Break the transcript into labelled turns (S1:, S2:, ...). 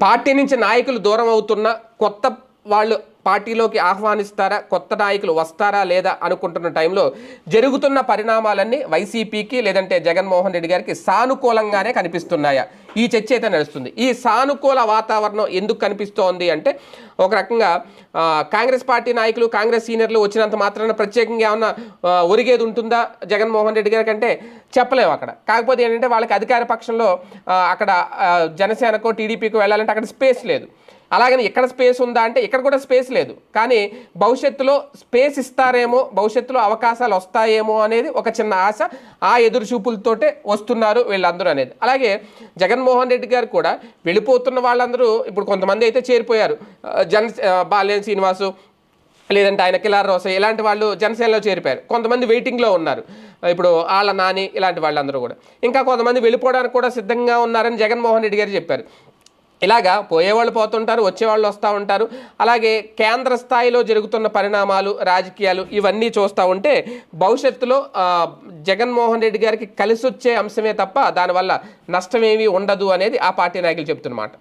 S1: Party నుంచి నాయకులు దూరం అవుతున్న కొత్త వాళ్ళు పార్టీలోకి ఆహ్వానిస్తారా కొత్త నాయకులు వస్తారా లేదా అనుకుంటున్న టైంలో జరుగుతున్న పరిణామాలన్నీ వైసీపీకి లేదంటే జగన్మోహన్ రెడ్డి గారికి సానుకూలంగానే కనిపిస్తున్నాయా. ఈ చర్చ అయితే నడుస్తుంది. ఈ సానుకూల వాతావరణం ఎందుకు కనిపిస్తోంది అంటే ఒక రకంగా కాంగ్రెస్ పార్టీ నాయకులు కాంగ్రెస్ సీనియర్లు వచ్చినంత మాత్రాన ప్రత్యేకంగా ఏమన్నా ఒరిగేది ఉంటుందా జగన్మోహన్ రెడ్డి గారి కంటే? చెప్పలేము అక్కడ. కాకపోతే ఏంటంటే వాళ్ళకి అధికార పక్షంలో అక్కడ జనసేనకో టీడీపీకో వెళ్ళాలంటే అక్కడ స్పేస్ లేదు. అలాగని ఎక్కడ స్పేస్ ఉందా అంటే ఇక్కడ కూడా స్పేస్ లేదు. కానీ భవిష్యత్తులో స్పేస్ ఇస్తారేమో భవిష్యత్తులో అవకాశాలు వస్తాయేమో అనేది ఒక చిన్న ఆశ ఆ ఎదురు చూపులతోటే వస్తున్నారు వీళ్ళందరూ అనేది. అలాగే జగన్మోహన్ రెడ్డి గారు కూడా వెళ్ళిపోతున్న వాళ్ళందరూ ఇప్పుడు కొంతమంది అయితే చేరిపోయారు. జన ఆ, బాలేని శ్రీనివాసు లేదంటే ఆయన కిలార్ రోస ఇలాంటి వాళ్ళు జనసేనలో చేరిపోయారు. కొంతమంది వెయిటింగ్లో ఉన్నారు. ఇప్పుడు ఆళ్ళ నాని ఇలాంటి వాళ్ళందరూ కూడా. ఇంకా కొంతమంది వెళ్ళిపోవడానికి కూడా సిద్ధంగా ఉన్నారని జగన్మోహన్ రెడ్డి గారు చెప్పారు. ఇలాగా పోయేవాళ్ళు పోతుంటారు వచ్చేవాళ్ళు వస్తూ ఉంటారు. అలాగే కేంద్ర స్థాయిలో జరుగుతున్న పరిణామాలు రాజకీయాలు ఇవన్నీ చూస్తూ ఉంటే భవిష్యత్తులో జగన్మోహన్ రెడ్డి గారికి కలిసి వచ్చే అంశమే తప్ప దానివల్ల నష్టమేమీ ఉండదు అనేది ఆ పార్టీ నాయకులు చెప్తున్నమాట.